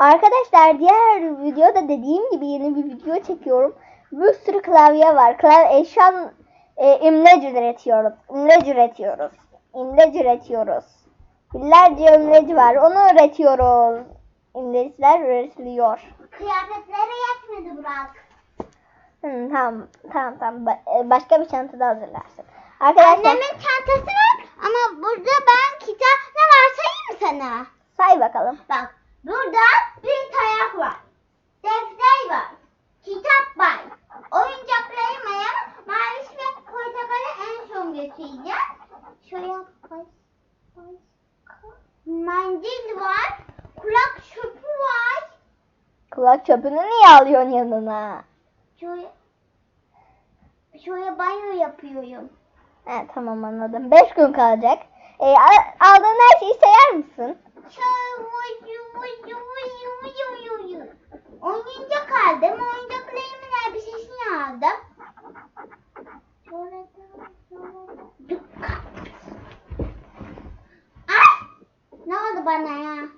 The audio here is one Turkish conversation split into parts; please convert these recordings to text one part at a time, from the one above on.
Arkadaşlar diğer videoda dediğim gibi yeni bir video çekiyorum. Bir sürü klavye var. Klavye şu an e, imlec üretiyoruz. İmlec üretiyoruz. İmlec üretiyoruz. Binlerce imlec var. Onu üretiyoruz. İmleçler üretiliyor. Kıyafetlere yetmedi Burak. Hı, tamam tamam tamam. Ba- e, başka bir çantada hazırlarsın. Arkadaşlar Annemin çantası var ama burada ben kitap ne var sayayım mı sana? say bakalım. Bak burada bir tayak var. Defter var. Kitap var. Oyuncaklarım var. Maviş ve portakalı en son götüreceğim. Şöyle başka. Mendil var. Kulak çöpü var. Kulak çöpünü niye alıyorsun yanına? Şöyle, şöyle banyo yapıyorum. He tamam anladım. 5 gün kalacak. E, aldığın her şeyi sayar mısın? Şöyle Oyuncak aldım. Oyuncaklarımın elbisesini aldım. Sonra Ay! Ne oldu bana ya?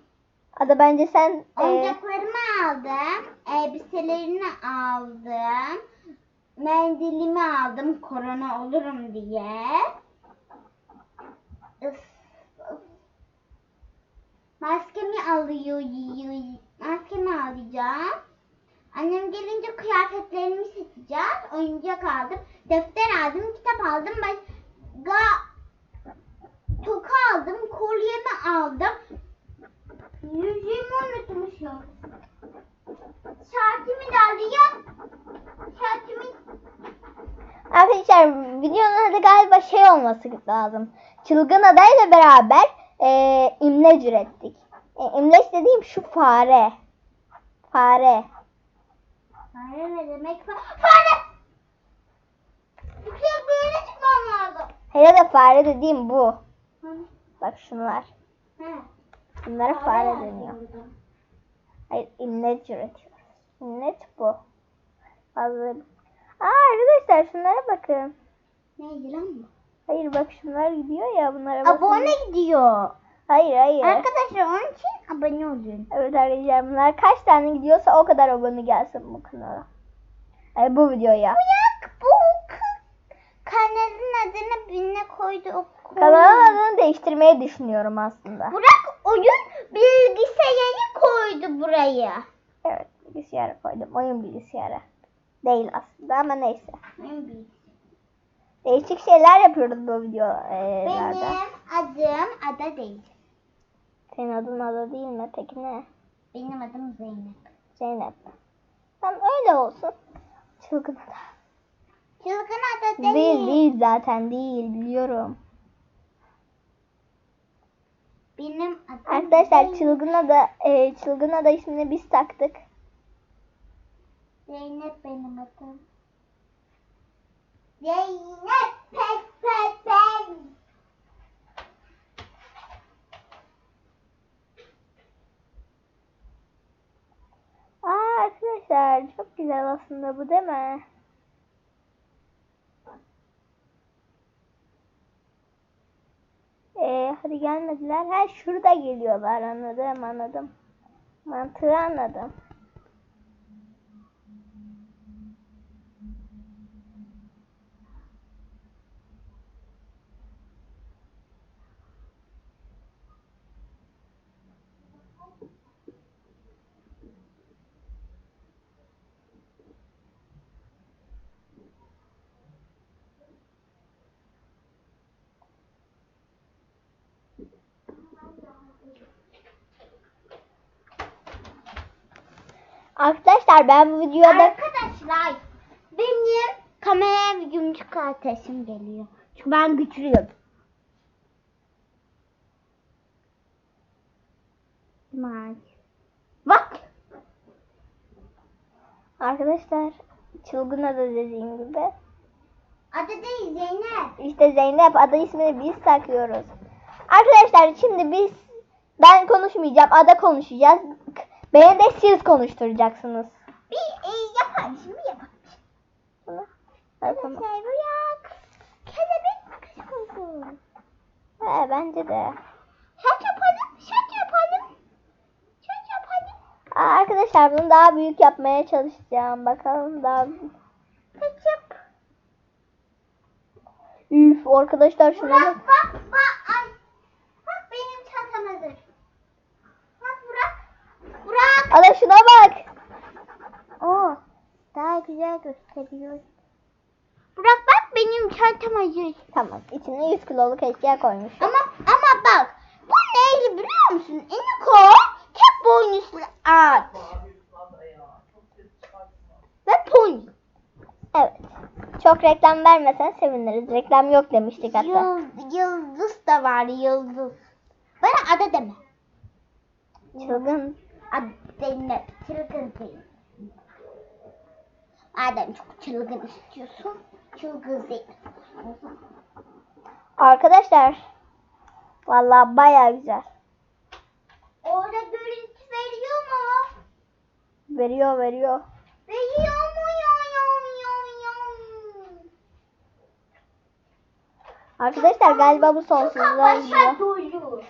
Adı bence sen e, Oyuncaklarımı aldım. Elbiselerini aldım. Mendilimi aldım korona olurum diye. Üf, üf. Maskemi alıyor. Maskemi alacağım. Annem gelince kıyafetlerimi seçeceğim. Oyuncak aldım. Defter aldım, kitap aldım. Başka toka aldım, kolyemi aldım. Yüzüğümü unutmuşum. Şartımı da alayım. Şartımı Arkadaşlar videonun adı galiba şey olması lazım. Çılgın adayla beraber e, imleç ürettik. E, imleç dediğim şu fare. Fare. Fare ne demek? Fa- Fare! Yüksek bir yere çıkmam lazım. Hele de fare dediğim bu. Hı. Bak şunlar. He. Bunlara fare deniyor. Hayır imleç üretiyoruz. İmleç bu. Fazla... Aa arkadaşlar şunlara bakın. Neydi lan bu? Hayır bak şunlar gidiyor ya bunlara bakın. Abone gidiyor. Hayır hayır. Arkadaşlar onun için abone olun. Evet arkadaşlar kaç tane gidiyorsa o kadar abone gelsin bu kanala. Ay bu videoya. Bu k- kanalın adını birine koydu. O Kanalın adını değiştirmeyi düşünüyorum aslında. Burak oyun bilgisayarı koydu buraya. Evet bilgisayara koydum. Oyun bilgisayarı. Değil aslında ama neyse. Oyun bilgisayarı. Değişik şeyler yapıyoruz bu videolarda. Benim adım Ada değil. Senin adın Ada değil mi? Peki ne? Benim adım Zeynep. Zeynep. Tamam öyle olsun. Çılgın Ada. Çılgın Ada değil. Değil değil zaten değil biliyorum. Benim adım Arkadaşlar Zeynep. Çılgın Ada, e, Çılgın Ada ismini biz taktık. Zeynep benim adım. Zeynep pek pek pek. Aa arkadaşlar çok güzel aslında bu değil mi? Ee, hadi gelmediler. Ha şurada geliyorlar anladım anladım. Mantığı anladım. Arkadaşlar ben bu videoda Arkadaşlar benim kameraya bir gümrük ateşim geliyor. Çünkü ben güçlüyüm. Maç. Bak. arkadaşlar çılgın ada dediğim gibi Adı değil Zeynep. işte Zeynep adı ismini biz takıyoruz. Arkadaşlar şimdi biz ben konuşmayacağım ada konuşacağız. Beni de siz konuşturacaksınız. Bir e, yapalım şimdi yapalım. Tamam. Evet, tamam. Uyak. Kelebek kış. He, bence de. Şak yapalım, şak yapalım. Şak yapalım. Aa, arkadaşlar bunu daha büyük yapmaya çalışacağım. Bakalım daha büyük. Kaçıp. Üf arkadaşlar şuna bak. Bak. Bak benim çantam hazır. Bak Burak. Ada şuna bak. Oo. Daha güzel gösteriyor. Burak bak benim çantam hazır. Tamam içine 100 kiloluk eşya koymuş. Ama ama bak. Bu neydi biliyor musun? Eniko tek boynuzlu at. Ve pony. Evet. Çok reklam vermesen seviniriz. Reklam yok demiştik hatta. Yıldız, yıldız da var yıldız. Bana ada deme. Çılgın. Ad Zeynep. Çılgın Zeynep. Madem çok çılgın istiyorsun. Çılgın Zeynep. Arkadaşlar. Vallahi baya güzel. Orada görüntü veriyor mu? Veriyor veriyor. Veriyor mu? Yo, yo, yo, yo. Arkadaşlar galiba bu sonsuzluğa gidiyor. dolu.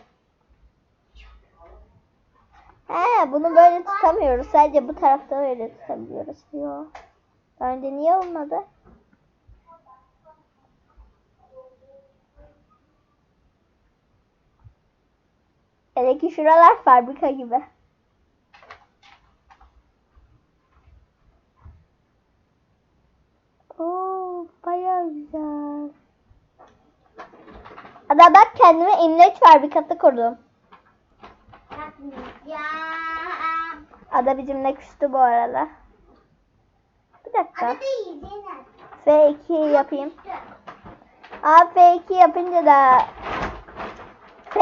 He bunu böyle tutamıyoruz. Sadece bu tarafta öyle tutabiliyoruz diyor. Daha önce niye olmadı? Hele ki şuralar fabrika gibi. Oo, baya güzel. Ada bak kendime imleç fabrikası kurdum. Ada bizimle küstü bu arada. Bir dakika. Ada değil Zeynep. F2 yapayım. Aa F2 yapınca da F,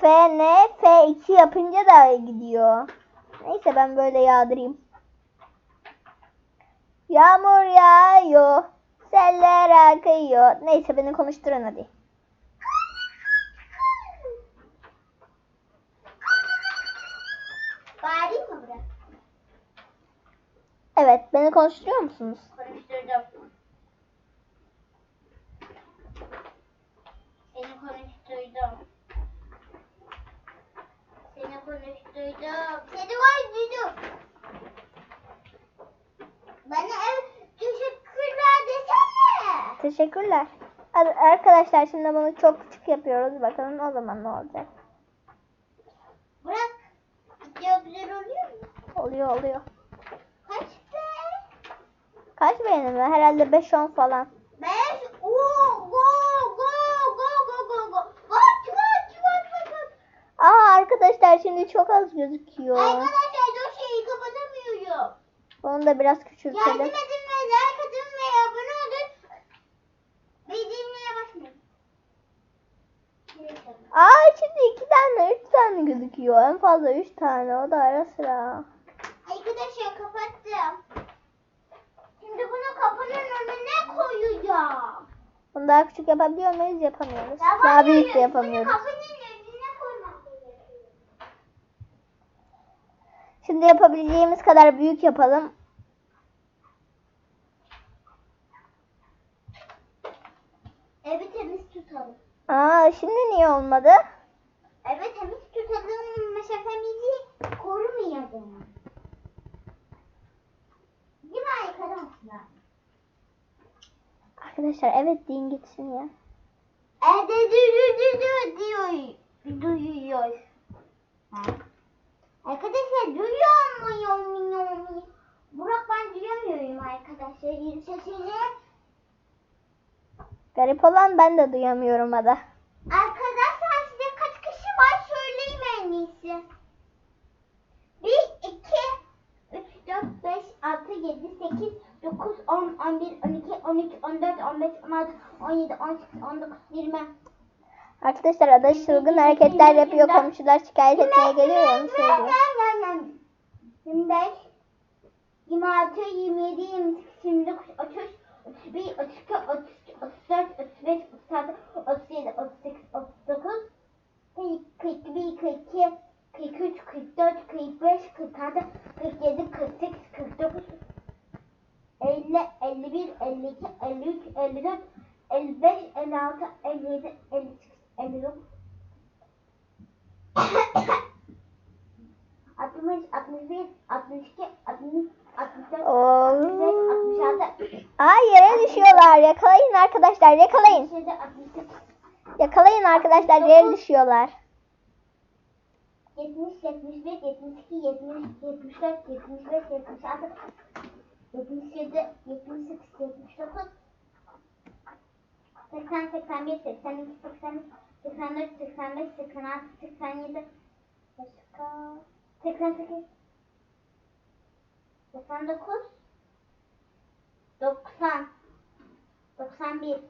F ne? F2 yapınca da gidiyor. Neyse ben böyle yağdırayım. Yağmur yağıyor. Seller akıyor. Neyse beni konuşturun hadi. Beni konuşturuyor musunuz? Konuşturdum. Seni konuşturdum. Seni konuşturdum. Seni konuşturdum. Bana ev teşekkürler desene. Teşekkürler. Ar- Arkadaşlar şimdi bunu çok küçük yapıyoruz. Bakalım o zaman ne olacak. Bırak. Video güzel oluyor mu? Oluyor oluyor. Kaç be? Kaç beğeni mi? Herhalde 5-10 falan. Beş. Oo, go, go, go, go, go, go. Kaç, kaç, kaç, kaç, kaç. Aa arkadaşlar şimdi çok az gözüküyor. Arkadaşlar dur şeyi kapatamıyorum. Onu da biraz Yardım küçültelim. edin ve like atın ve abone olun. Bildirimlere basmayın. Aa şimdi 2 tane 3 tane gözüküyor. En fazla 3 tane. O da ara sıra. Arkadaşlar kapattım. Şimdi bunu kapının önüne koyacağım. Bunu daha küçük yapabiliyor muyuz? Yapamıyoruz. Daha büyük de yapamıyoruz. Şimdi yapabileceğimiz kadar büyük yapalım. Evi temiz tutalım. Aa şimdi niye olmadı? Evi temiz tutalım. Mesafemizi korumayalım. Değil mi arkadaşlar? Arkadaşlar evet deyin gitsin ya. Diyor. Duyuyor. Ha. Arkadaşlar duyuyor muyum? Burak ben duyamıyorum arkadaşlar. Sesini. Garip olan ben de duyamıyorum ada. Arkadaşlar size kaç kişi var söyleyeyim en iyisi. 1, 2, 3, 4, 5, 6, 7, 8, 9, 10, 11, 12, 13, 14, 15, 16, 17, 18, 19, 20. Arkadaşlar ada çılgın hareketler yapıyor. Komşular şikayet etmeye geliyor ya onu söylüyor. 25, 26, 27, 28, 29, 30, 31, 32, 33, 34, 35, 36, 37, 38, 39, 41, 42, 43, 44, 45, 46, 47, 48, 49, 50, 51, 52, 53, 54, 55, 56, 57, 58, 59. 60, 61, 62, 63, 64, Oo. 65, 66, Aa yere düşüyorlar. Yakalayın arkadaşlar yakalayın. 67, 68, Yakalayın arkadaşlar yere düşüyorlar. 70, 71, 72, 73, 74, 75, 76, 77, 78, 79, 80, 81, 82, 83, 84, 85, 86, 87, başka? 88, 89, 90, 91,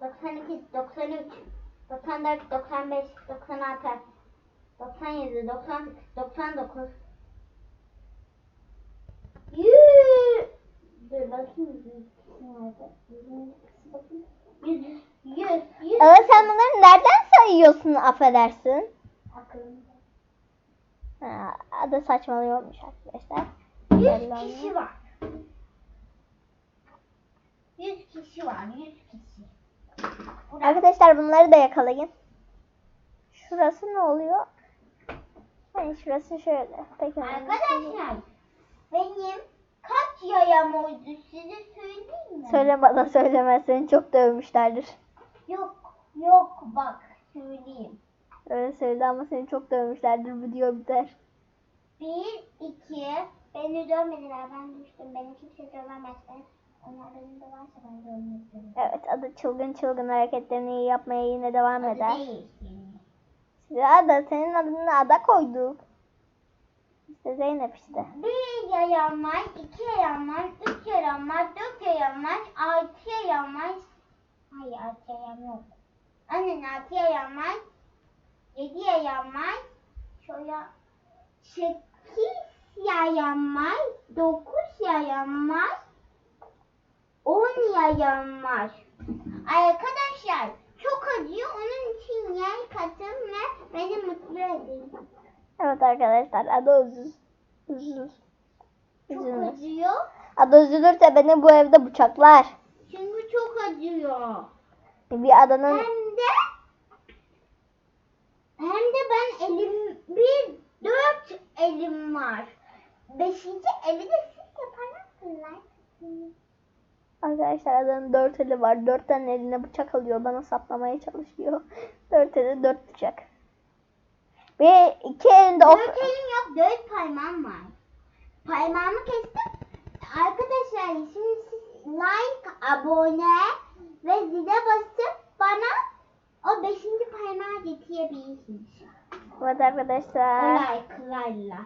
92, 93, 94, 95, 96, 97, 98, 99. Yüz. Dur bakayım. Yüz. Yüz. Yüz. Ama sen bunları nereden sayıyorsun affedersin? Aklımda. Ha, adı saçmalıyormuş arkadaşlar. Yüz kişi var. Yüz kişi var. Yüz kişi. Burası. Arkadaşlar bunları da yakalayın. Şurası ne oluyor? Hani şurası şöyle. Peki. Arkadaşlar benim yayam oldu size söyleyeyim mi? Söyle bana söyleme seni çok dövmüşlerdir. Yok yok bak söyleyeyim. Öyle söyle ama seni çok dövmüşlerdir video biter. Bir, iki, beni dövmediler ben düştüm. Beni kimse dövemez. Ben, onlar beni döverse ben dövmezdim. Evet adı çılgın çılgın hareketlerini yapmaya yine devam Adı eder. değil yani. Ya da senin adını ada koyduk. Zeynep işte. Bir yayam var, iki yayam var, üç yayam var, dört yayam var, altı yayam var. Hayır altı yayam yok. Anne altı yayam var, yedi yayam var. Şöyle sekiz yayam var, dokuz yayam var, on yayam var. Arkadaşlar çok acıyor onun için yer katın ve beni mutlu edin. Evet arkadaşlar adı üzüz. Üzüz. Çok acıyor. Adı üzülürse beni bu evde bıçaklar. Çünkü çok acıyor. Bir adanın Hem de hem de ben elim bir dört elim var. Beşinci eli de siz yaparsınız. arkadaşlar adanın dört eli var. Dört tane eline bıçak alıyor. Bana saplamaya çalışıyor. Dört eli dört bıçak. Ve iki elinde ok. Dört elim yok, dört parmağım var. Parmağımı kestim. Arkadaşlar şimdi siz like, abone ve zile basıp bana o beşinci parmağı getirebilirsiniz. Evet O arkadaşlar. like'larla.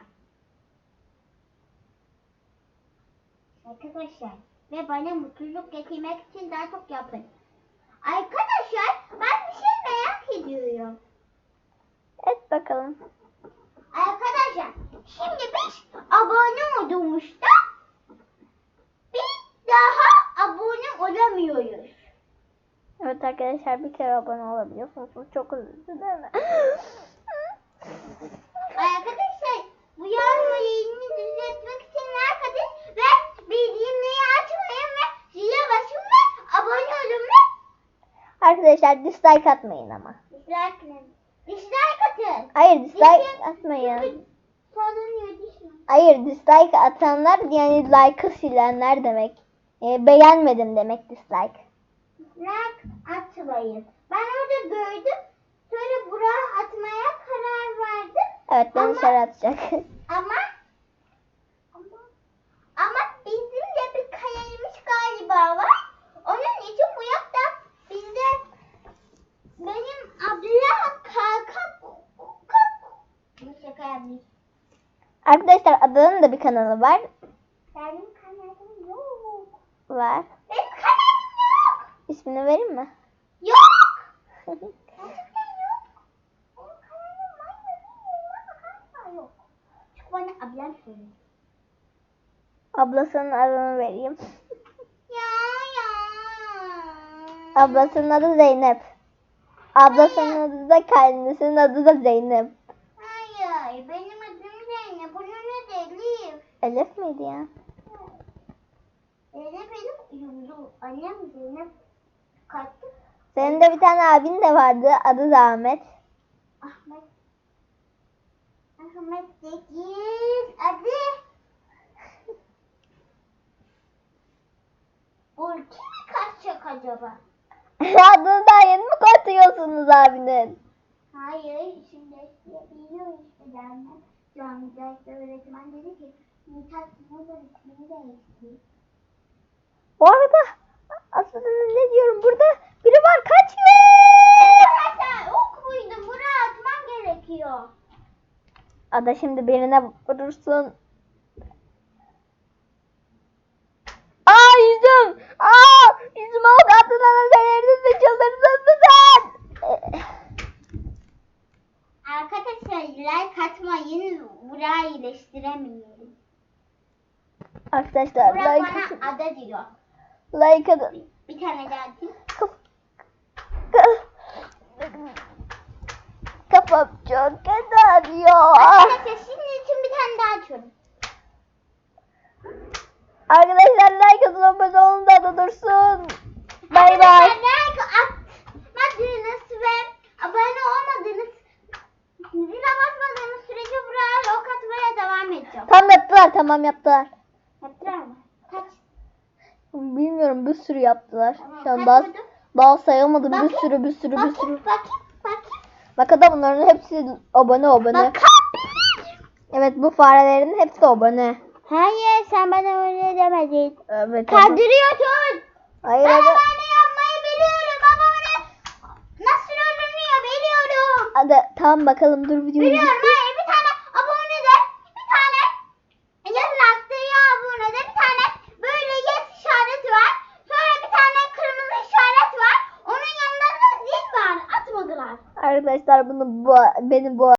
Arkadaşlar ve bana mutluluk getirmek için daha çok yapın. Arkadaşlar ben bir şey merak ediyorum. Et bakalım. Arkadaşlar şimdi biz abone olduğumuzda bir daha abone olamıyoruz. Evet arkadaşlar bir kere abone olabiliyorsunuz. Bu çok üzücü değil mi? Arkadaşlar bu yarmayı düzeltmek için atın ve bildirimleri açmayın ve zile basın ve abone olun ve Arkadaşlar dislike atmayın ama. dislike. Dislike atın. Hayır dislike Dislike- atmayın. Sorun düşme. Hayır dislike atanlar yani like'ı silenler demek. E, beğenmedim demek dislike. Dislike atmayın. Ben orada gördüm. Sonra buraya atmaya karar verdim. Evet beni Ama- atacak. Ama ama, ama bizim de bir kalemiz galiba var. Onun için bu yapta bizde benim abla kalka bu şaka yapmış. Arkadaşlar Adanın da bir kanalı var. Benim kanalım yok. Var. Benim kanalım yok. İsmini vereyim mi? Yok. Gerçekten yok. Benim kanalım var mı bilmiyorum ama galiba yok. Çünkü bana ablam söyledi. Ablasının adını vereyim. Ya ya. Ablasının adı Zeynep. Ablasının adı da kendisinin adı da Zeynep. Hayır, benim adım Zeynep. Onun adı Elif. Elif miydi ya? Zeynep benim yumru. Annem Zeynep kattı. Senin de bir tane abin de vardı. Adı da Ahmet. Ahmet. Aha. sekiz. Hadi. Ulti mi kaçacak acaba? Daha yeni mi katıyorsunuz abinin? Hayır, şimdi biliyor işte derler. Cami derste öğretmen dedi ki Mithat Mozer ismini değiştir. Bu arada aslında ne diyorum burada biri var kaçıyor. Arkadaşlar ok muydu? Buraya atman gerekiyor. Ada şimdi birine vurursun. Aa yüzüm. Aa yüzüme ok attın ana delirdin mi çıldırdın mı sen? Eh, Arkadaşlar like atmayın. Burayı iyileştiremeyelim. Arkadaşlar Buraya like bana ada diyor. Like atın. Bir tane daha atayım. Kaf- ka- Kafam çok kötü ağrıyor. Arkadaşlar sizin için bir tane daha açıyorum. Arkadaşlar like atın abone olun da da dursun. Bay bay. Like atmadığınız ve abone olmadığınız zile basmadığınız sürece buraya ok atmaya devam edeceğim. Tam yaptılar tamam yaptılar. Bilmiyorum bir sürü yaptılar. Şu an koydun? daha sayamadım bir sürü bir sürü bir sürü. bakayım, bakayım. Bak adam bunların hepsi abone abone. Bakabilir. Evet bu farelerin hepsi abone. Hayır sen bana öyle demedin. Evet. Kandırıyorsun. Hayır Ben abone yapmayı biliyorum. Abone nasıl ölünüyor biliyorum. Hadi tamam bakalım dur videoyu. Biliyorum hayır bir tane abone de bir tane yazın attığı abone de bir tane böyle yes işareti var. Sonra bir tane kırmızı işaret var. Onun yanında da zil var. Atmadılar. Arkadaşlar bunu bu benim bu